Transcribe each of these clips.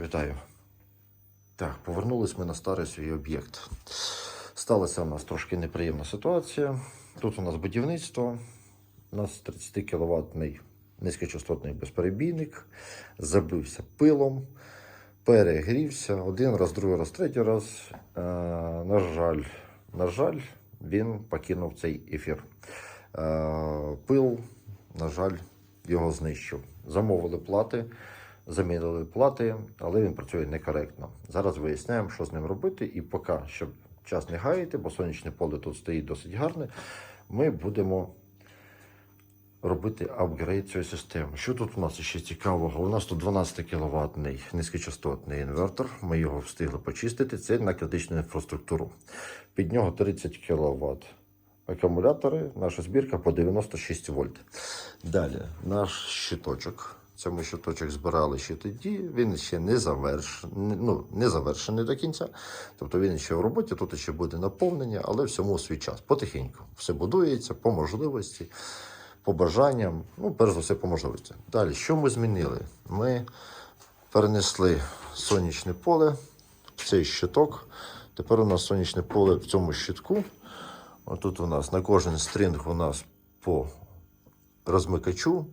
Вітаю. Так, повернулись ми на старий свій об'єкт. Сталася у нас трошки неприємна ситуація. Тут у нас будівництво. У нас 30 кВт низькочастотний безперебійник, забився пилом, перегрівся один раз, другий раз, третій раз. Е, на жаль, на жаль, він покинув цей ефір. Е, пил, на жаль, його знищив. Замовили плати, замінили плати, але він працює некоректно. Зараз виясняємо, що з ним робити, і поки, щоб час не гаяти, бо сонячне поле тут стоїть досить гарне, ми будемо робити апгрейд цієї системи. Що тут у нас ще цікавого? У нас тут 12 кВт низькочастотний інвертор. Ми його встигли почистити. Це на критичну інфраструктуру. Під нього 30 кВт акумулятори, наша збірка по 96 вольт. Далі наш щиточок. Ми щиточок збирали ще тоді. Він ще не заверш... ну, не завершений до кінця. Тобто він ще в роботі, тут ще буде наповнення, але всьому свій час. Потихеньку. Все будується по можливості, по бажанням. Ну, перш за все, по можливості. Далі, що ми змінили? Ми перенесли сонячне поле в цей щиток. Тепер у нас сонячне поле в цьому щитку. Отут у нас на кожен стрінг у нас по розмикачу,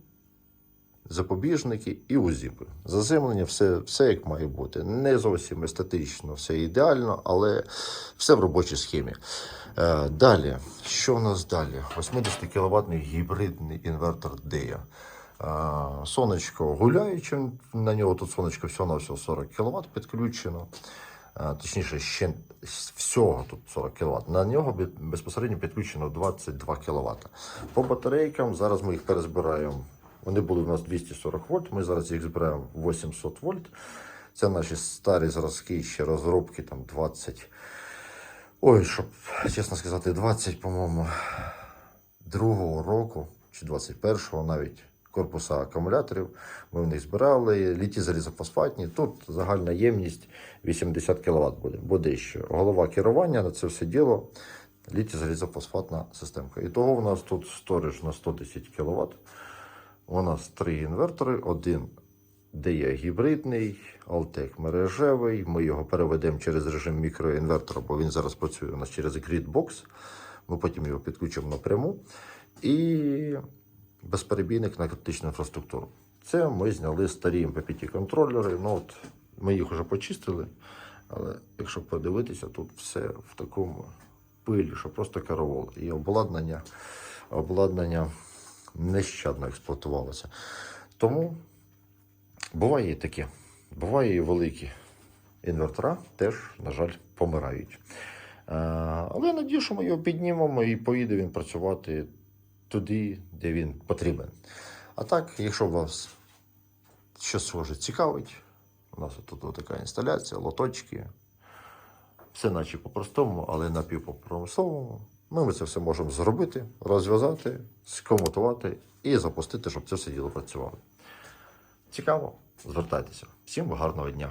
запобіжники і узіпи. Заземлення все, все як має бути. Не зовсім естетично, все ідеально, але все в робочій схемі. Е, далі, що в нас далі? 80 кВт гібридний інвертор DEA. Е, сонечко гуляюче, на нього тут сонечко всього на всього 40 кВт підключено. Е, Точніше, ще всього тут 40 кВт. На нього безпосередньо підключено 22 кВт. По батарейкам зараз ми їх перезбираємо. Вони були у нас 240 вольт. Ми зараз їх збираємо 800 вольт. Це наші старі зразки, ще розробки там 20. Ой, щоб чесно сказати, 20, по-моєму, другого року чи 21-го навіть корпуса акумуляторів. Ми в них збирали. Літі залізофосфатні. Тут загальна ємність 80 кВт буде. Буде ще голова керування на це все діло. Літі залізофосфатна системка. І того у нас тут сторож на 110 кВт. У нас три інвертори, один де є гібридний, Altec мережевий. Ми його переведемо через режим мікроінвертора, бо він зараз працює у нас через Gridbox. Ми потім його підключимо напряму. І безперебійник на критичну інфраструктуру. Це ми зняли старі MPPT контролери. Ну, от, ми їх вже почистили. Але якщо подивитися, тут все в такому пилі, що просто каравол. І обладнання, обладнання нещадно експлуатувалося. Тому буває і таке. Буває і великі інвертора теж, на жаль, помирають. Е, Але я надію, що ми його піднімемо і поїде він працювати туди, де він потрібен. А так, якщо вас щось схоже цікавить, у нас тут така інсталяція, лоточки, все наче по-простому, але напівпопромисловому. Ми, це все можемо зробити, розв'язати, скомутувати і запустити, щоб це все діло працювало. Цікаво? Звертайтеся. Всім гарного дня!